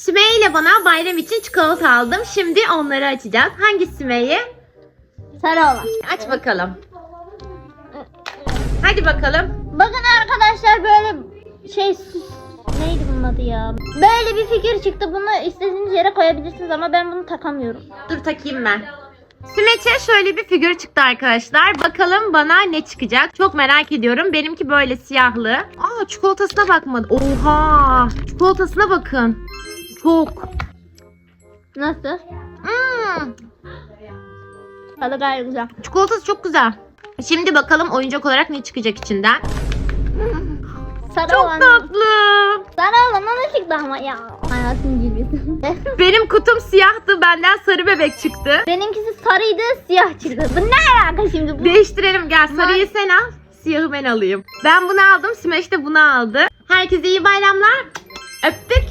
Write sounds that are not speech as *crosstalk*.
Sümeyye ile bana bayram için çikolata aldım. Şimdi onları açacağız. Hangi Sümeyye? Sarı olan. Aç bakalım. Hadi bakalım. Bakın arkadaşlar böyle şey neydi bunun adı ya? Böyle bir fikir çıktı. Bunu istediğiniz yere koyabilirsiniz ama ben bunu takamıyorum. Dur takayım ben. Sümeç'e şöyle bir figür çıktı arkadaşlar. Bakalım bana ne çıkacak. Çok merak ediyorum. Benimki böyle siyahlı. Aa çikolatasına bakmadım. Oha! Çikolatasına bakın. Çok. Nasıl? Hmm, Tadı gayet güzel. çikolatası çok güzel. Şimdi bakalım oyuncak olarak ne çıkacak içinden. Sarı Çok olan. tatlı. Sarı olan ona çıktı ama ya. Hayatın cilvesi. *laughs* Benim kutum siyahtı. Benden sarı bebek çıktı. Benimkisi sarıydı siyah çıktı. Bu ne alaka şimdi? Bu Değiştirelim gel. Sarıyı sen al. Siyahı ben alayım. Ben bunu aldım. Smash de bunu aldı. Herkese iyi bayramlar. Öptük.